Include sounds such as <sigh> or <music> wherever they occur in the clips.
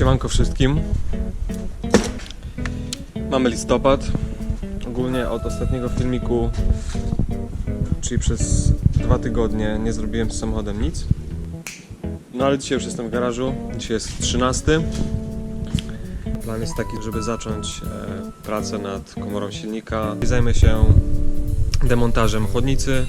Siemanko wszystkim. Mamy listopad. Ogólnie od ostatniego filmiku, czyli przez dwa tygodnie, nie zrobiłem z samochodem nic. No ale dzisiaj już jestem w garażu. Dzisiaj jest 13. Plan jest taki, żeby zacząć e, pracę nad komorą silnika. Zajmę się demontażem chłodnicy,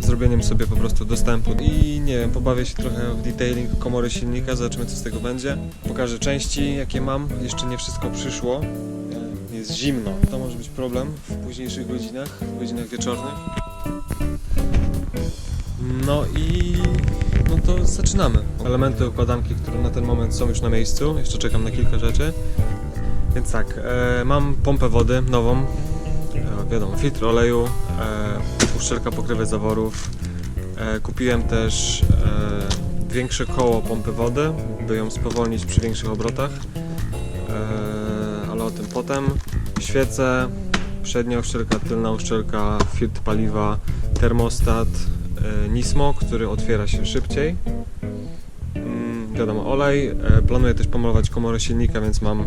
zrobieniem sobie po prostu dostępu i nie wiem, pobawię się trochę w detailing komory silnika, zobaczymy co z tego będzie. Pokażę części jakie mam, jeszcze nie wszystko przyszło. Jest zimno, to może być problem w późniejszych godzinach, w godzinach wieczornych. No i no to zaczynamy. Elementy układanki, które na ten moment są już na miejscu, jeszcze czekam na kilka rzeczy. Więc tak, e, mam pompę wody nową, wiadomo, filtr oleju, e, uszczelka pokrywy zaworów. E, kupiłem też e, większe koło pompy wody, by ją spowolnić przy większych obrotach, e, ale o tym potem. Świece, przednia uszczelka, tylna uszczelka, filtr paliwa, termostat, e, Nismo, który otwiera się szybciej. Mm, wiadomo, olej. E, planuję też pomalować komorę silnika, więc mam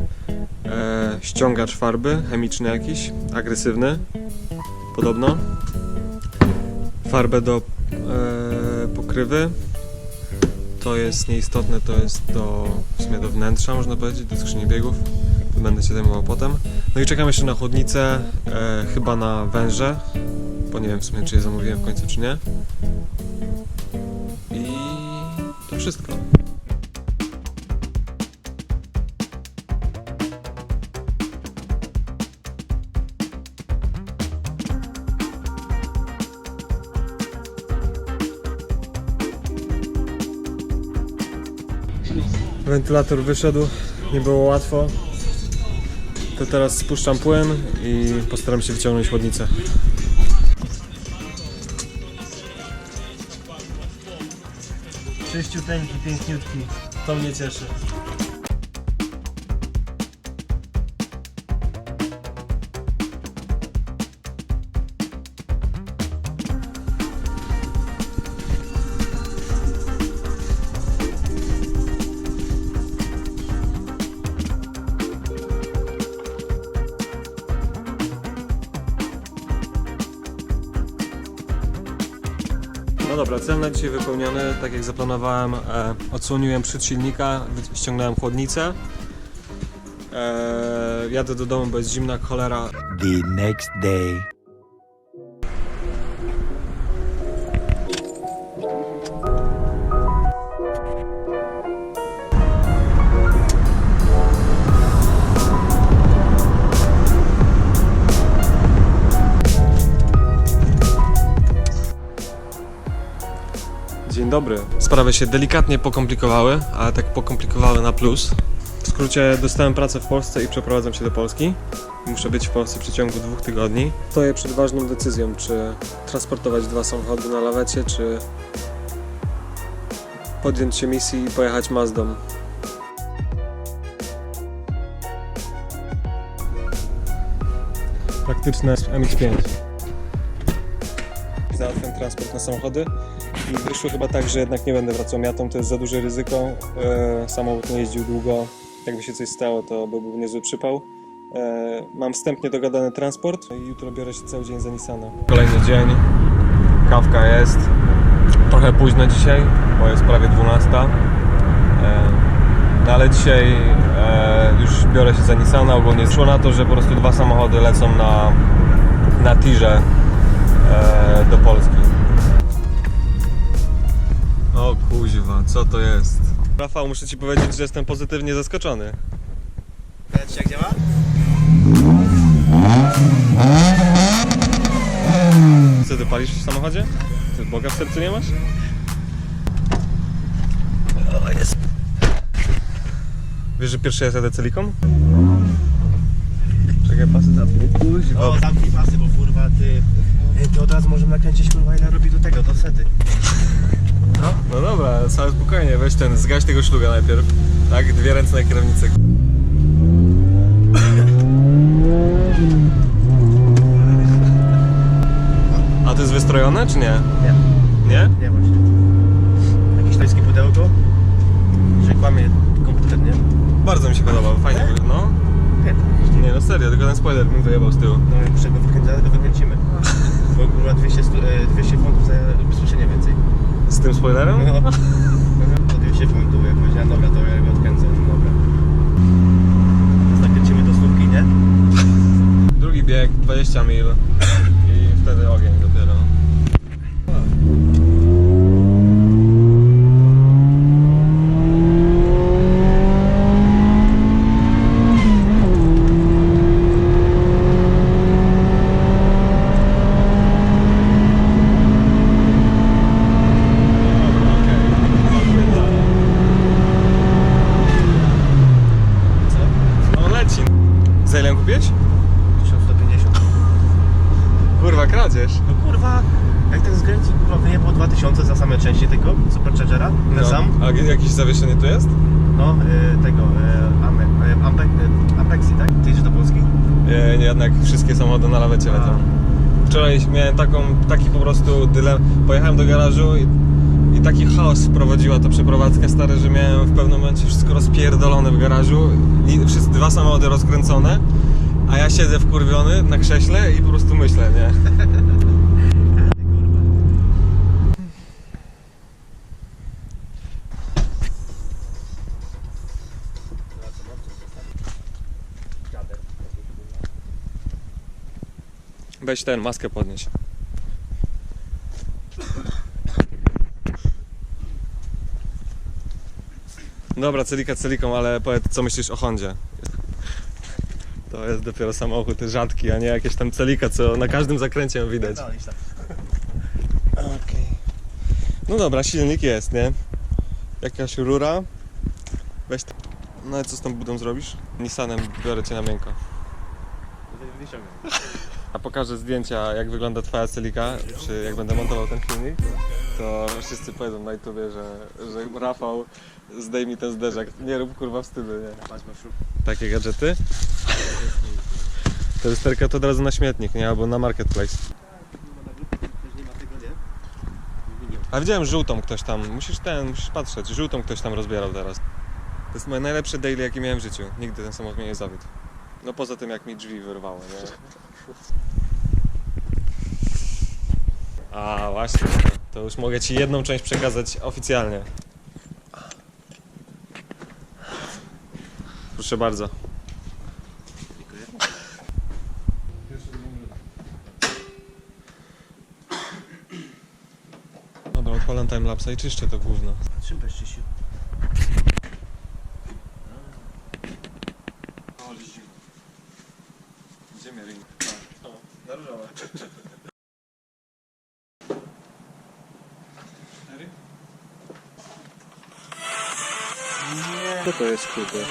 e, ściągacz farby, chemiczny jakiś, agresywny, podobno. Farbę do e, pokrywy. To jest nieistotne, to jest do, w sumie do wnętrza, można powiedzieć, do skrzyni biegów. Tym Będę się zajmował potem. No i czekam jeszcze na chłodnicę, e, chyba na węże, bo nie wiem w sumie, czy je zamówiłem w końcu, czy nie. I to wszystko. Wentylator wyszedł, nie było łatwo. To teraz spuszczam płyn i postaram się wyciągnąć chłodnicę. Czyściuteńki, piękniutki. To mnie cieszy. No dobra, cel na dzisiaj wypełniony, tak jak zaplanowałem, e, odsłoniłem przód silnika, ściągnąłem chłodnicę. E, jadę do domu, bo jest zimna cholera. the next day. Dzień dobry. Sprawy się delikatnie pokomplikowały, ale tak pokomplikowały na plus. W skrócie dostałem pracę w Polsce i przeprowadzam się do Polski. Muszę być w Polsce w przeciągu dwóch tygodni. Stoję przed ważną decyzją, czy transportować dwa samochody na lawecie, czy podjąć się misji i pojechać Mazdą. Praktyczne MX-5. Załatwiam transport na samochody i wyszło chyba tak, że jednak nie będę wracał miatą, to jest za duże ryzyko. E, samochód nie jeździł długo, jakby się coś stało, to by był niezły przypał. E, mam wstępnie dogadany transport i jutro biorę się cały dzień za Nissana. Kolejny dzień, kawka jest. Trochę późno dzisiaj, bo jest prawie 12. E, no ale dzisiaj e, już biorę się za Nissana. Ogólnie szło na to, że po prostu dwa samochody lecą na, na tirze do Polski. O kuźwa, co to jest? Rafał, muszę ci powiedzieć, że jestem pozytywnie zaskoczony. Wiecie jak działa? Co ty palisz w samochodzie? Ty Boga w sercu nie masz? O, jest. Wiesz, że pierwszy raz jadę celiką? Czekaj, pasy zapnij. Kuźwa. O, zamknij pasy, bo kurwa ty... To od razu możemy nakręcić kurwa ile robi do tego, do sety. No, no dobra, całe spokojnie, weź ten, zgaś tego szluga najpierw. Tak, dwie ręce na kierownicy. <laughs> A to jest wystrojone, czy nie? Nie, Nie? nie właśnie. Jakieś tajskie pudełko? Że kłamie komputer, nie? bardzo mi się podoba, fajnie Tak? No. Nie, no serio, tylko ten spoiler bym wyjebał z tyłu. no jak czego wykręcimy, wykręcimy. <laughs> Bo kurwa 200, stu- e, 200 funtów za ubezpieczenie więcej. Z tym spoilerem? No. To 200 funtów, jak powiedziałem, dobra, to ja go odkręcę, dobra. Teraz nakręcimy do słówki, nie? Drugi bieg, 20 mil i wtedy ogień dopiero. Co? No leci. Za ile ją kupiłeś? 1150. Kurwa, kradzież. No kurwa, jak ten zgręci kurwa wyjebał 2000 za same części tego Superchargera, ten No. sam. A g- jakieś zawieszenie tu jest? No, e, tego, e, Apexi, tak? Ty jedziesz do Polski? Nie, nie, jednak wszystkie samochody na lawecie lecą. Wczoraj miałem taką, taki po prostu dylem. Pojechałem do garażu i, i taki chaos wprowadziła ta przeprowadzka stary, że miałem w pewnym momencie wszystko rozpierdolone w garażu. I wszyscy dwa samochody rozkręcone, a ja siedzę wkurwiony na krześle i po prostu myślę, nie? <laughs> Weź ten, maskę podnieś. Dobra, celika celiką, ale powiedz, co myślisz o Hondzie? To jest dopiero samochód rzadki, a nie jakieś tam celika, co na każdym zakręcie ją widać. Tam. No dobra, silnik jest, nie? Jakaś rura. Weź to. No i co z tą budą zrobisz? Nissanem biorę cię na miękko. Wyciągam. A pokażę zdjęcia, jak wygląda twoja celika, czy jak będę montował ten filmik, to wszyscy powiedzą na YouTubie, że, że Rafał zdejmij ten zderzak. Nie rób kurwa wstydu, nie? Takie gadżety. To lusterka to od razu na śmietnik, nie? Albo na marketplace. A widziałem żółtą ktoś tam, musisz ten, musisz patrzeć, żółtą ktoś tam rozbierał teraz. To jest moje najlepsze daily jakie miałem w życiu. Nigdy ten samochód mnie nie zawiódł. No poza tym jak mi drzwi wyrwało, nie? A właśnie, to już mogę ci jedną część przekazać oficjalnie. Proszę bardzo. Dobra, odpalam timelapsa i czyszczę to gówno. Czym byś czyścił? Co to jest, kurde?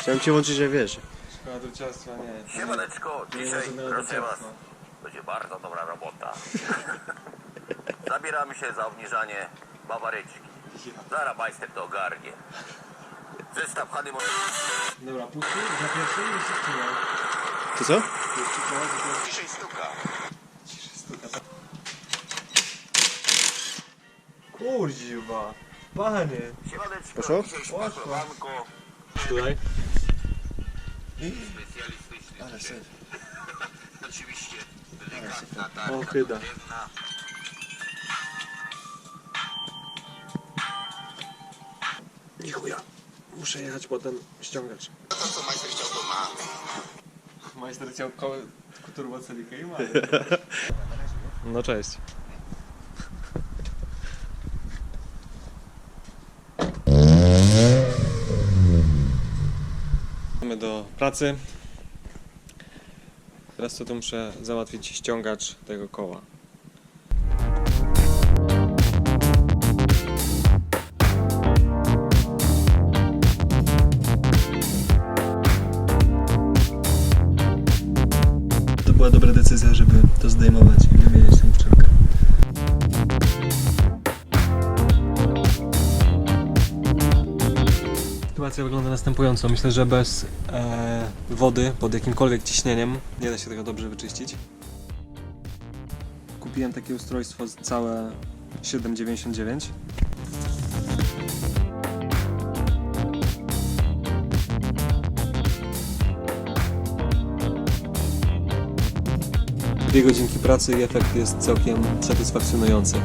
Chciałem cię włączyć, że wiesz. Szkoła druciarstwa, nie. Siemaneczko, dzisiaj proszę was, druciarstwa. będzie bardzo dobra robota. <laughs> Zabieramy się za obniżanie bawaryczki. Zaraz majster to ogarnie. Zestaw Hany Dobra, pusty za pierwszy i jeszcze wcinał. To co? Ciszej stuka. Kurziwa. Panie. Siemaneczko, Poszło? dzisiaj szpakowanko. Tutaj? Specjalistyczny Ale syf. Oczywiście delikatna tarka O, chyba. drewna. Nie chuja. Muszę jechać potem ściągać. To co majster chciał to ma. Majster chciał koło turbocelikę i ma. <laughs> No cześć. Mamy do pracy. Teraz co tu muszę załatwić ściągacz tego koła. To była dobra decyzja, żeby to zdejmować i wymienić tę uszczelkę. Sytuacja wygląda następująco. Myślę, że bez e, wody pod jakimkolwiek ciśnieniem. Nie da się tego dobrze wyczyścić. Kupiłem takie ustrojstwo całe 7,99. Dwie godzinki pracy i efekt jest całkiem satysfakcjonujący.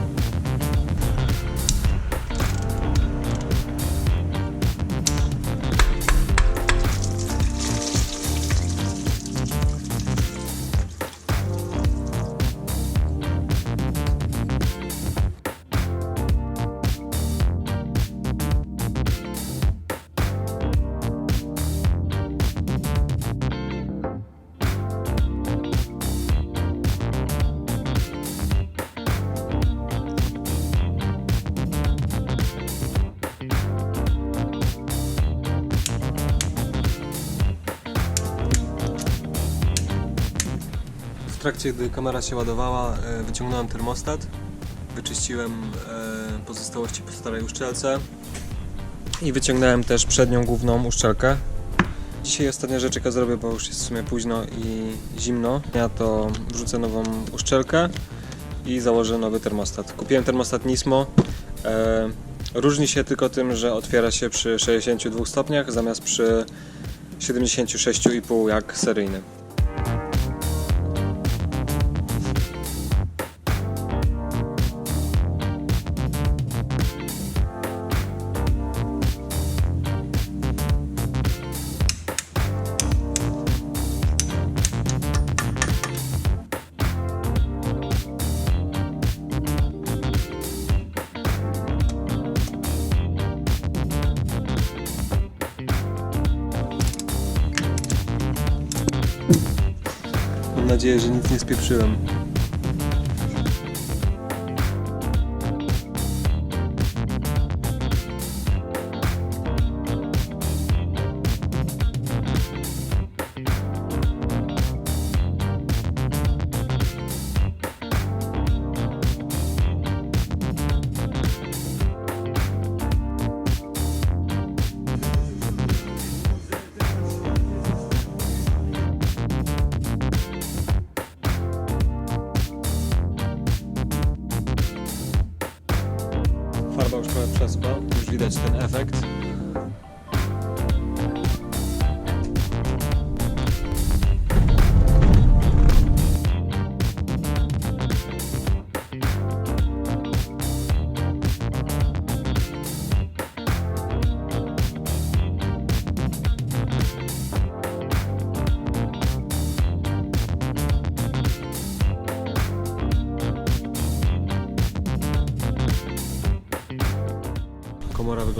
Trakcie, gdy kamera się ładowała, e, wyciągnąłem termostat, wyczyściłem e, pozostałości po starej uszczelce i wyciągnąłem też przednią główną uszczelkę. Dzisiaj ostatnia rzecz, jaka zrobię, bo już jest w sumie późno i zimno. Ja to wrzucę nową uszczelkę i założę nowy termostat. Kupiłem termostat Nismo. E, różni się tylko tym, że otwiera się przy 62 stopniach zamiast przy 76,5 jak seryjny. Nadzieję, że nic nie spieprzyłem.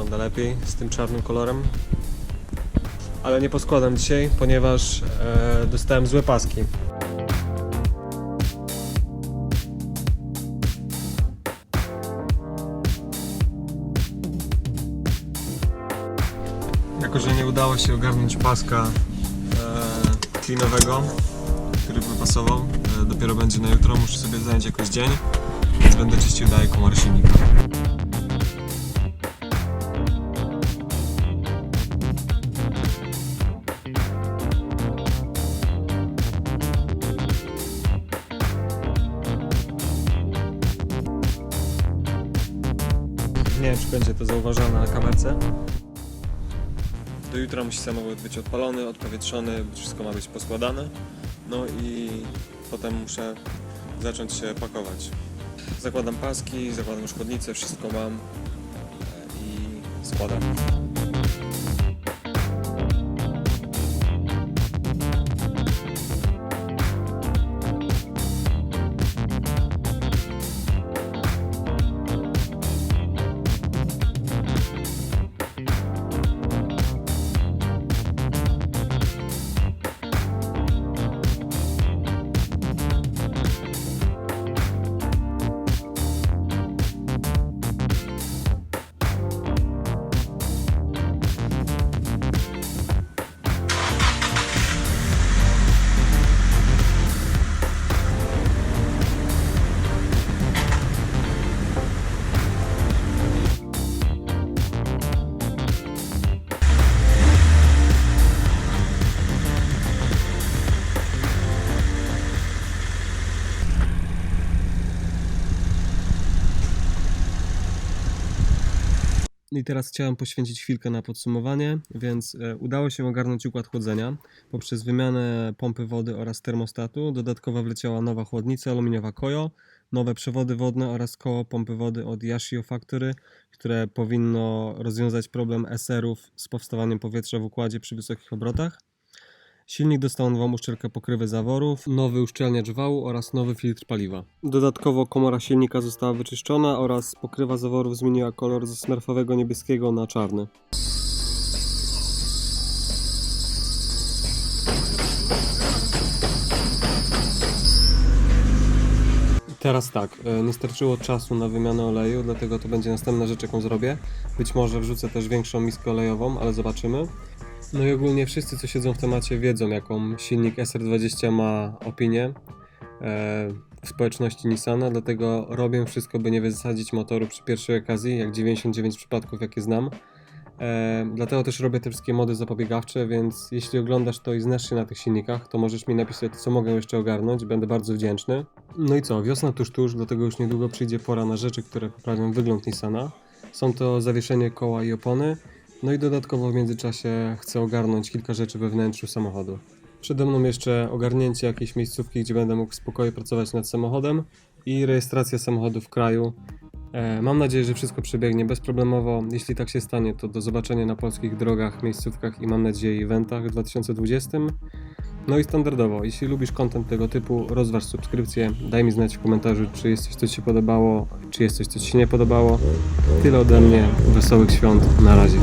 Wygląda lepiej z tym czarnym kolorem. Ale nie poskładam dzisiaj, ponieważ e, dostałem złe paski. Jako, że nie udało się ogarnąć paska e, klinowego, który by pasował, e, dopiero będzie na jutro, muszę sobie zająć jakoś dzień, więc będę czyścił dalej komory silnika. Zauważone na kamerce. Do jutra musi samochód być odpalony, odpowietrzony, wszystko ma być poskładane. No i potem muszę zacząć się pakować. Zakładam paski, zakładam szkodnicę, wszystko mam i składam. I teraz chciałem poświęcić chwilkę na podsumowanie, więc e, udało się ogarnąć układ chłodzenia poprzez wymianę pompy wody oraz termostatu. Dodatkowo wleciała nowa chłodnica aluminiowa Koyo, nowe przewody wodne oraz koło pompy wody od Yashio Factory, które powinno rozwiązać problem SR-ów z powstawaniem powietrza w układzie przy wysokich obrotach. Silnik dostał nową uszczelkę pokrywy zaworów, nowy uszczelniacz wału oraz nowy filtr paliwa. Dodatkowo komora silnika została wyczyszczona oraz pokrywa zaworów zmieniła kolor ze smerfowego niebieskiego na czarny. Teraz tak, e, nie starczyło czasu na wymianę oleju, dlatego to będzie następna rzecz, jaką zrobię. Być może wrzucę też większą miskę olejową, ale zobaczymy. No i ogólnie wszyscy, co siedzą w temacie, wiedzą, jaką silnik SR20 ma opinię e, w społeczności Nissana, dlatego robię wszystko, by nie wysadzić motoru przy pierwszej okazji, jak 99 przypadków, jakie znam. E, dlatego też robię te wszystkie mody zapobiegawcze, więc jeśli oglądasz to i znasz się na tych silnikach, to możesz mi napisać, co mogę jeszcze ogarnąć, będę bardzo wdzięczny. No i co, wiosna tuż tuż, dlatego już niedługo przyjdzie pora na rzeczy, które poprawią wygląd Nissana. Są to zawieszenie koła i opony, no i dodatkowo w międzyczasie chcę ogarnąć kilka rzeczy we wnętrzu samochodu. Przede mną jeszcze ogarnięcie jakiejś miejscówki, gdzie będę mógł w spokoju pracować nad samochodem i rejestracja samochodu w kraju. E, Mam nadzieję, że wszystko przebiegnie bezproblemowo. Jeśli tak się stanie, to do zobaczenia na polskich drogach, miejscówkach i mam nadzieję eventach w 2020. No i standardowo, jeśli lubisz content tego typu, rozważ subskrypcję, daj mi znać w komentarzu, czy jest coś, co Ci się podobało, czy jest coś, co Ci się nie podobało. Tyle ode mnie, wesołych świąt, na razie.